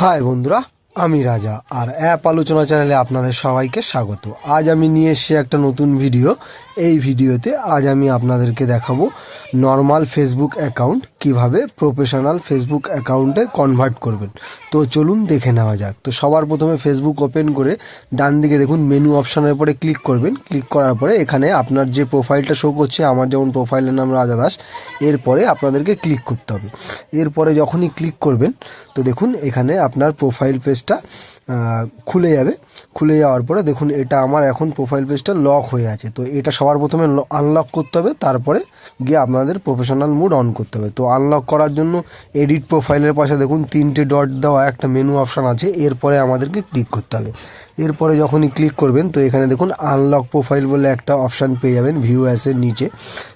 High বন্ধুরা, আমি রাজা, আর অ্যাপ আলোচনা চ্যানেলে আপনাদের সবাইকে স্বাগত। আজ আমি নিয়ে এসেছি একটা নতুন ভিডিও। এই ভিডিওতে আজ আমি আপনাদেরকে দেখাবো নর্মাল ফেসবুক অ্যাকাউন্ট কীভাবে প্রফেশনাল ফেসবুক অ্যাকাউন্টে কনভার্ট করবেন। তো চলুন দেখে নেওয়া যাক। তো সবার প্রথমে ফেসবুক ওপেন করে ডান দিকে দেখুন মেনু অপশনের পরে ক্লিক করবেন। ক্লিক করার পরে এখানে আপনার যে প্রোফাইলটা শো করছে, আমার যেমন প্রোফাইলের নাম রাজা দাস, এরপরে আপনাদেরকে ক্লিক করতে হবে। এরপরে যখনই ক্লিক করবেন তো দেখুন এখানে আপনার প্রোফাইল পেজটা খুলে যাবে। খুলে যাওয়ার পরে দেখুন এটা আমার এখন প্রোফাইল পেজটা লক হয়ে আছে। তো এটা সবার প্রথমে আনলক করতে হবে, তারপরে গিয়ে আপনাদের প্রফেশনাল মুড অন করতে হবে। তো আনলক করার জন্য এডিট প্রোফাইলের পাশে দেখুন তিনটে ডট দেওয়া একটা মেনু অপশান আছে, এরপরে আমাদেরকে ক্লিক করতে হবে। এরপরে যখনই ক্লিক করবেন, তো এখানে দেখুন আনলক প্রোফাইল বলে একটা অপশান পেয়ে যাবেন ভিউ অ্যাসের নিচে।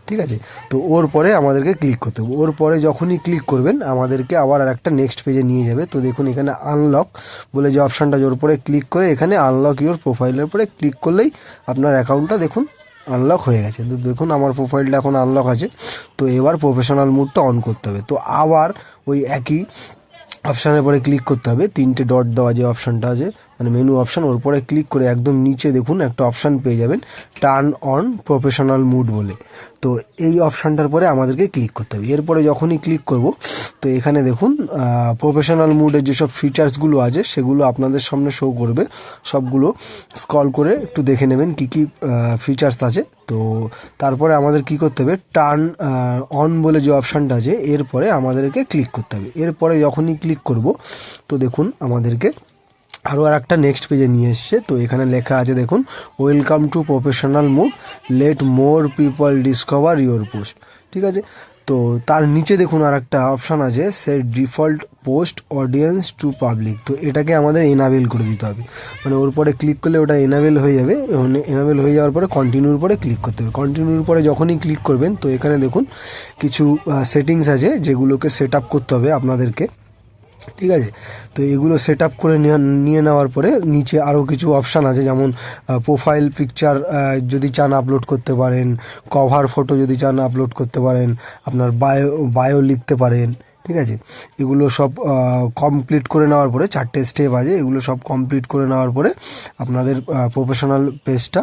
ঠিক আছে? তো ওর পরে আমাদেরকে ক্লিক করতে হবে। ওর পরে যখনই ক্লিক করবেন, আমাদেরকে আবার আর একটা নেক্সট পেজে নিয়ে যাবে। তো দেখুন এখানে আনলক বলে যে অপশানটা ওর পরে ক্লিক করে এখানে আনলক ইউর প্রোফাইলের উপরে ক্লিক করলেই আপনার অ্যাকাউন্টটা দেখুন আনলক হয়ে গেছে। তো দেখুন আমার প্রোফাইলটা এখন আনলক আছে। তো এবার প্রফেশনাল মুডটা অন করতে হবে। তো আবার ওই একই অপশানের পরে ক্লিক করতে হবে। তিনটে ডট দেওয়া যে অপশানটা আছে মানে মেনু অপশান ওর পরে ক্লিক করে একদম নিচে দেখুন, একটা অপশান পেয়ে যাবেন টার্ন অন প্রফেশনাল মুড বলে। তো এই অপশানটার পরে আমাদেরকে ক্লিক করতে হবে। এরপরে যখনই ক্লিক করব, তো এখানে দেখুন প্রফেশনাল মুডের যেসব ফিচার্সগুলো আছে, সেগুলো আপনাদের সামনে শো করবে। সবগুলো স্ক্রল করে একটু দেখে নেবেন কী কী ফিচার্স আছে। তো তারপরে আমাদের কি করতে হবে? টার্ন অন বলে যে অপশানটা আছে, এরপরে আমাদেরকে ক্লিক করতে হবে। এরপরে যখনই ক্লিক করব, তো দেখুন, আমাদেরকে আরও আর একটা নেক্সট পেজে নিয়ে এসছে। তো এখানে লেখা আছে, দেখুন welcome to professional mode let more people discover your post ঠিক আছে? তো তার নিচে দেখুন আর একটা অপশান আছে সে default post audience to public তো এটাকে আমাদের এনাবেল করে দিতে হবে। মানে ওর পরে ক্লিক করলে ওটা এনাবেল হয়ে যাবে। এনাবেল হয়ে যাওয়ার পরে কন্টিনিউর পরে ক্লিক করতে হবে। কন্টিনিউর পরে যখনই ক্লিক করবেন, তো এখানে দেখুন, কিছু সেটিংস আছে যেগুলোকে সেট আপ করতে হবে আপনাদেরকে। ঠিক আছে? তো এগুলো সেট আপ করে নিয়ে নেওয়ার পরে নিচে আরও কিছু অপশান আছে, যেমন প্রোফাইল পিকচার যদি চান আপলোড করতে পারেন কভার ফটো যদি চান আপলোড করতে পারেন, আপনার বায়ো বায়ো লিখতে পারেন, ঠিক আছে? এগুলো সব কমপ্লিট করে নেওয়ার পরে, চারটে স্টেপ আছে, এগুলো সব কমপ্লিট করে নেওয়ার পরে আপনাদের প্রফেশনাল পেজটা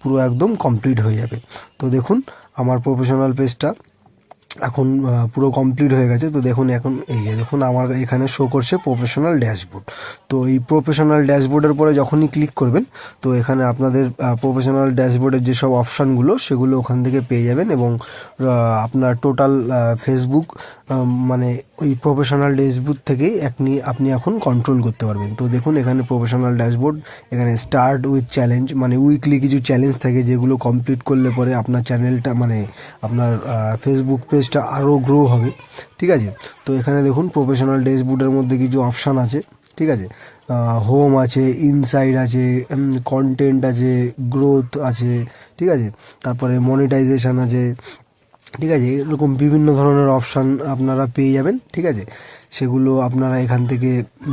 পুরো একদম কমপ্লিট হয়ে যাবে। তো দেখুন, আমার প্রফেশনাল পেজটা এখন পুরো কমপ্লিট হয়ে গেছে। তো দেখুন, এখন এই যে দেখুন, আমার এখানে শো করছে প্রফেশনাল ড্যাশবোর্ড তো এই প্রফেশনাল ড্যাশবোর্ডের পরে যখনই ক্লিক করবেন, তো এখানে আপনাদের প্রফেশনাল ড্যাশবোর্ডের যেসব অপশানগুলো সেগুলো ওখান থেকে পেয়ে যাবেন এবং আপনার টোটাল ফেসবুক মানে ওই প্রফেশনাল ড্যাশবোর্ড থেকেই আপনি আপনি এখন কন্ট্রোল করতে পারবেন। তো দেখুন, এখানে প্রফেশনাল ড্যাশবোর্ড এখানে স্টার্ট উইথ চ্যালেঞ্জ মানে উইকলি কিছু চ্যালেঞ্জ থাকে, যেগুলো কমপ্লিট করলে পরে আপনার চ্যানেলটা মানে আপনার ফেসবুক পেজটা আরও গ্রো হবে, ঠিক আছে? তো এখানে দেখুন প্রফেশনাল ড্যাশবোর্ডের মধ্যে কিছু অপশান আছে, ঠিক আছে? হোম আছে ইনসাইড আছে কন্টেন্ট আছে গ্রোথ আছে, ঠিক আছে? তারপরে মনিটাইজেশান আছে, ঠিক আছে? এরকম বিভিন্ন ধরনের অপশান আপনারা পেয়ে যাবেন, ঠিক আছে? সেগুলো আপনারা এখান থেকে,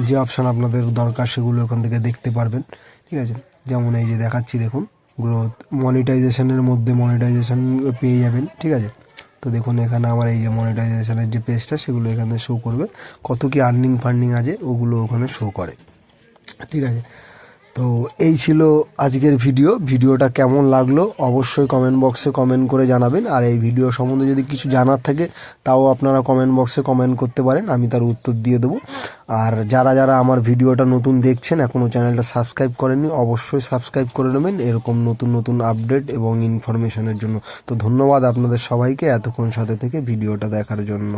যে অপশান আপনাদের দরকার, সেগুলো এখান থেকে দেখতে পারবেন, ঠিক আছে? যেমন এই যে দেখাচ্ছি, দেখুন গ্রোথ মনিটাইজেশনের মধ্যে মনিটাইজেশন পেয়ে যাবেন, ঠিক আছে? তো দেখুন, এখানে আমার এই যে মনিটাইজেশনের যে পেজটা সেগুলো এখানে শো করবে। কত কি আর্নিং ফান্ডিং আছে, ওগুলো ওখানে শো করে। ঠিক আছে? তো এই ছিল আজকের ভিডিও। ভিডিওটা কেমন লাগল অবশ্যই কমেন্ট বক্সে কমেন্ট করে জানাবেন। আর এই ভিডিও সম্বন্ধে যদি কিছু জানার থাকে, তাও আপনারা কমেন্ট বক্সে কমেন্ট করতে পারেন, আমি তার উত্তর দিয়ে দেবো। আর যারা যারা আমার ভিডিওটা নতুন দেখছেন এখনও চ্যানেলটা সাবস্ক্রাইব করেননি, অবশ্যই সাবস্ক্রাইব করে নেবেন। এরকম নতুন নতুন আপডেট এবং ইনফরমেশনের জন্য। তো ধন্যবাদ আপনাদের সবাইকে এতক্ষণ সাথে থেকে ভিডিওটা দেখার জন্য।